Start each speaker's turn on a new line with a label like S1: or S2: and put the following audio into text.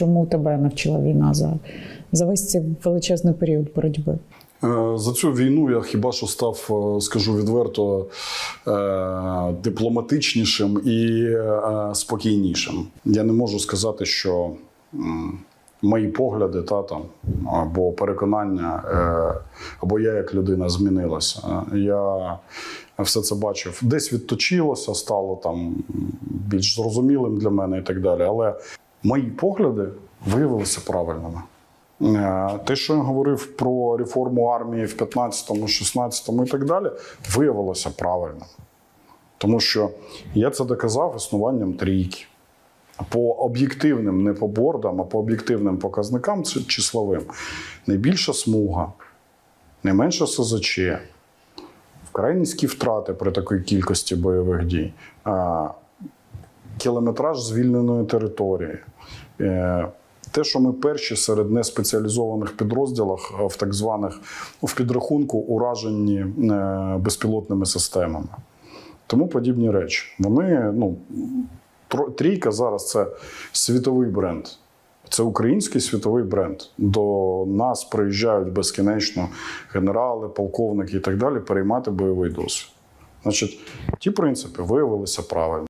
S1: чому тебе навчила війна за, за весь цей величезний період боротьби?
S2: Е, За цю війну я хіба що став, е, скажу відверто, е, дипломатичнішим і спокійнішим. Я не можу сказати, що мої погляди та там або переконання, або я як людина змінилася. Я все це бачив. Десь відточилося, стало там більш зрозумілим для мене і так далі. Але мої погляди виявилися правильними. Е, Те, що я говорив про реформу армії в 15-му, 16-му і так далі, виявилося правильним. Тому що я це доказав існуванням трійки. По об'єктивним, не по бордам, а по об'єктивним показникам числовим. Найбільша смуга, найменше СЗЧ, вкрай низькі втрати при такій кількості бойових дій, а, кілометраж звільненої території. Е, те, що ми перші серед неспеціалізованих підрозділах е, в так званих в підрахунку уражені е, безпілотними системами. Тому подібні речі. Вони, ну, трійка зараз це світовий бренд. Це український світовий бренд. До нас приїжджають безкінечно генерали, полковники і так далі переймати бойовий досвід. Значить, ті принципи виявилися правильно.